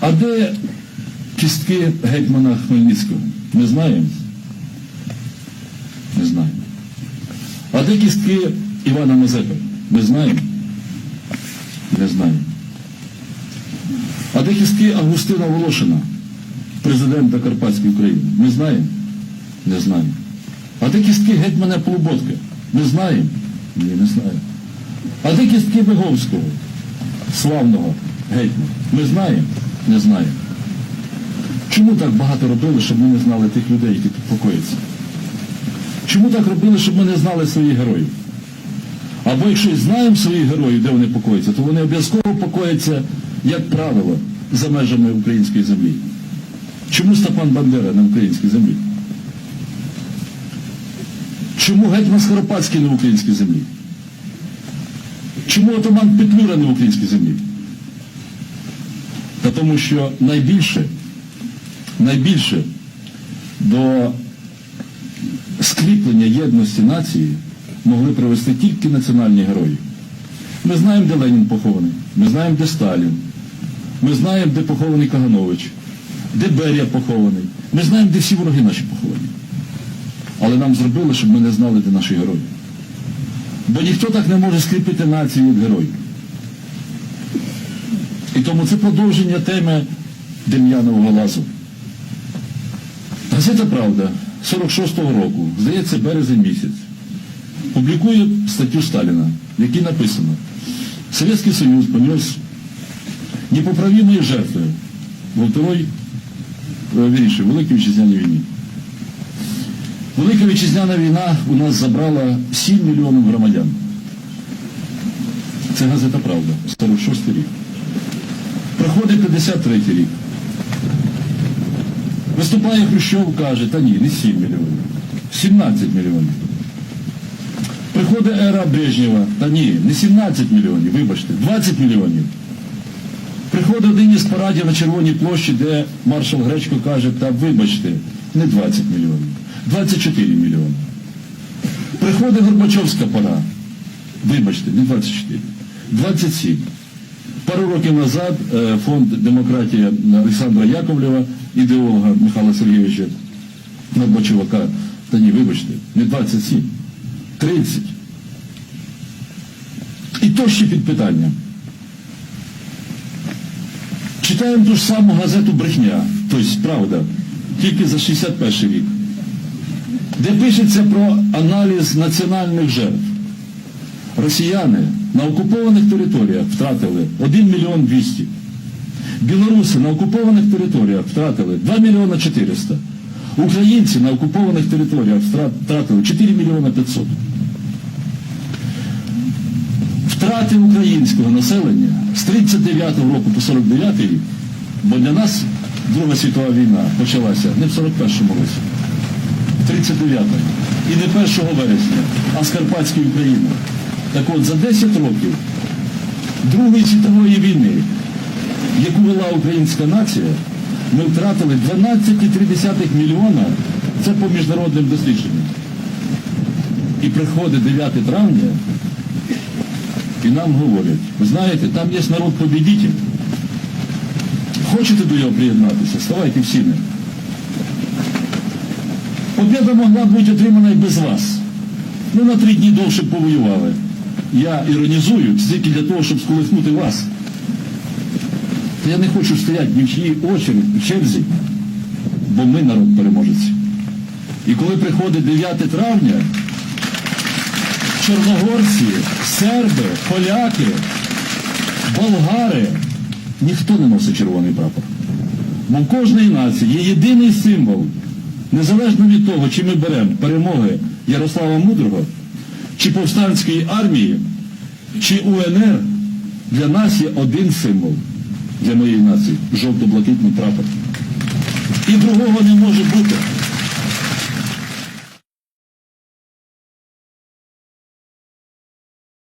А де кістки гетьмана Хмельницького? Ми знаємо? Не знаємо. А де кістки Івана Мазепи? Ми знаємо? Не знаємо. А де кістки Августина Волошина, президента Карпатської України? Ми знаємо? Не знаємо. А де кістки гетьмана Полуботка? Ми знаємо? Ні, не знаємо. А де кістки Виговського, славного гетьмана? Ми знаємо? Не знаємо. Чому так багато робили, щоб ми не знали тих людей, які тут покояться? Чому так робили, щоб ми не знали своїх героїв? Або якщо і знаємо своїх героїв, де вони покояться, то вони обов'язково покояться, як правило, за межами української землі. Чому Степан Бандера на українській землі? Чому гетьман Скоропадський на українській землі? Чому отаман Петлюра в українській землі? Та тому що найбільше, найбільше до скріплення єдності нації могли привести тільки національні герої. Ми знаємо, де Ленін похований, ми знаємо, де Сталін, ми знаємо, де похований Каганович, де Берія похований, ми знаємо, де всі вороги наші поховані. Але нам зробили, щоб ми не знали, де наші герої. Бо ніхто так не може скріпити націю від героїв. І тому це продовження теми Дем'янового лазу. Газета Правда 46-го року, здається, березень місяць, публікує статтю Сталіна, в якій написано Совєтський Союз понес непоправимые жертви во Второй, е, вірніше, Великій Вітчизняній війні. Велика вітчизняна війна у нас забрала 7 мільйонів громадян. Це газета Правда, 46 рік. Проходить 53 рік. Виступає Хрущов, каже, та ні, не 7 мільйонів, 17 мільйонів. Приходить ера Брежнєва, та ні, не 17 мільйонів, вибачте, 20 мільйонів. Приходить один із парадів на Червоній площі, де маршал Гречко каже, та вибачте, не 20 мільйонів, 24 мільйони. Приходить Горбачовська пора, вибачте, не 24, 27. Пару років назад е, фонд демократія Олександра Яковлєва, ідеолога Михайла Сергійовича Горбачовака, та ні, вибачте, не 27, 30. І то ще під питанням. Читаємо ту ж саму газету Брехня, тобто правда, тільки за 61 рік, де пишеться про аналіз національних жертв. Росіяни на окупованих територіях втратили 1 мільйон 200. Білоруси на окупованих територіях втратили 2 мільйона 400. Українці на окупованих територіях втратили 4 мільйона 500. Втрати українського населення з 39 року по 49 рік, бо для нас Друга світова війна почалася не в 41-му році, в 39-му. І не 1 вересня, а з Карпатської України. Так от за 10 років Другої світової війни, яку вела українська нація, ми втратили 12,3 мільйона, це по міжнародним дослідженням. І приходить 9 травня, і нам говорять, ви знаєте, там є народ побідітель. Хочете до його приєднатися? Ставайте всі ми. Побіда могла бути отримана і без вас. Ну на три дні довше повоювали. Я іронізую тільки для того, щоб сколихнути вас. Я не хочу стояти в чиїй очері, в черзі, бо ми народ переможець. І коли приходить 9 травня, чорногорці, серби, поляки, болгари, ніхто не носить червоний прапор. Бо в кожної нації є єдиний символ, незалежно від того, чи ми беремо перемоги Ярослава Мудрого, чи повстанської армії, чи УНР, для нас є один символ для моєї нації жовто-блакитний прапор. І другого не може бути.